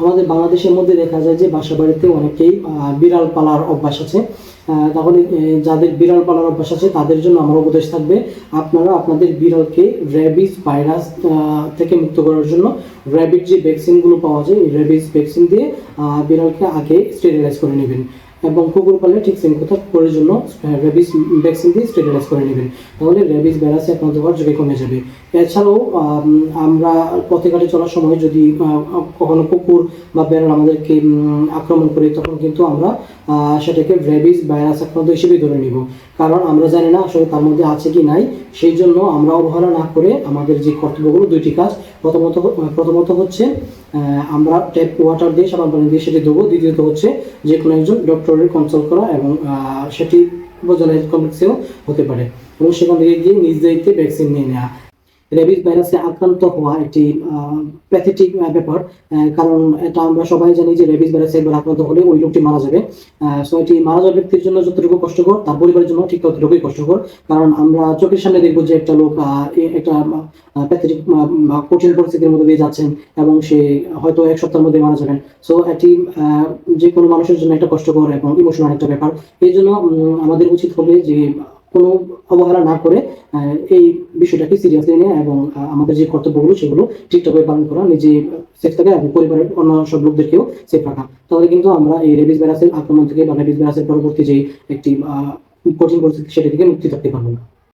আমাদের বাংলাদেশের মধ্যে দেখা যায় যে বাসা বাড়িতে অনেকেই বিড়াল পালার অভ্যাস আছে। তাহলে যাদের বিড়াল পালার অভ্যাস আছে, তাদের জন্য আমার উপদেশ থাকবে, আপনারা আপনাদের বিড়ালকে র্যাবিস ভাইরাস থেকে মুক্ত করার জন্য র্যাবিড যে ভ্যাকসিনগুলো পাওয়া যায়, এই র্যাবিস ভ্যাকসিন দিয়ে বিড়ালকে আগে স্টেরিলাইজ করে নেবেন। এবং কুকুর পালে ঠিক সেম কথা করে জন্য র্যাবিস ভ্যাকসিন দিয়ে স্টেরিলাইজ করে নেবেন। তাহলে র্যাবিস ভাইরাসে হওয়ার ঝুঁকি কমে যাবে। এছাড়াও আমরা পথে ঘাটে চলার সময় যদি কখনো কুকুর বা বেড়াল আমাদেরকে আক্রমণ করে, তখন কিন্তু আমরা সেটাকে র্যাবিস ভাইরাস আক্রান্ত হিসেবে ধরে নিব। কারণ আমরা জানি না আসলে তার মধ্যে আছে কি নাই। সেই জন্য আমরা অবহেলা না করে আমাদের যে কর্তব্যগুলো, দুইটি কাজ। প্রথমত প্রথমত হচ্ছে আমরা ট্যাপ ওয়াটার দিয়ে, সাবান পানি দিয়ে সেটি দেবো দ্বিতীয়ত হচ্ছে যে কোনো একজন ডক্টরের কন্ট্রোল করা এবং সেটি উপজেলা কমপ্লেক্সেও হতে পারে। এবং সেখান থেকে গিয়ে নিজ দায়িত্বে ভ্যাকসিন নিয়ে। নেওয়া রেবিস ভাইরাসে আক্রান্ত হওয়া একটি প্যাথেটিক ব্যাপার। কারণ এটা আমরা সবাই জানি যে রেবিস ভাইরাসে একবার আক্রান্ত হলে ওই লোকটি মারা যাবে। সো এটি মারা যাওয়া ব্যক্তির জন্য যতটুকু কষ্টকর, তার পরিবারের জন্য ঠিক ততটুকুই কষ্টকর। কারণ আমরা চোখের সামনে দেখব যে একটা লোক একটা প্যাথেটিক কঠিন পরিস্থিতির মধ্যে দিয়ে যাচ্ছেন এবং সে হয়তো এক সপ্তাহের মধ্যে মারা যাবেন। সো এটি যে কোনো মানুষের জন্য একটা কষ্টকর এবং ইমোশনাল একটা ব্যাপার। এই জন্য আমাদের উচিত হবে যে কোনো অবহেলা না করে এই বিষয়টাকে সিরিয়াসলি নিয়ে এবং আমাদের যে কর্তব্যগুলো সেগুলো ঠিকঠাকভাবে পালন করা, নিজে সেফ থাকে এবং পরিবারের অন্য সব লোকদেরকেও সেফ রাখা। তাহলে কিন্তু আমরা এই রেবিস ভাইরাসের আক্রমণ থেকে বা রেবিস ভাইরাসের পরবর্তী যে একটি কঠিন পরিস্থিতি সেটা থেকে মুক্তি থাকতে পারব না।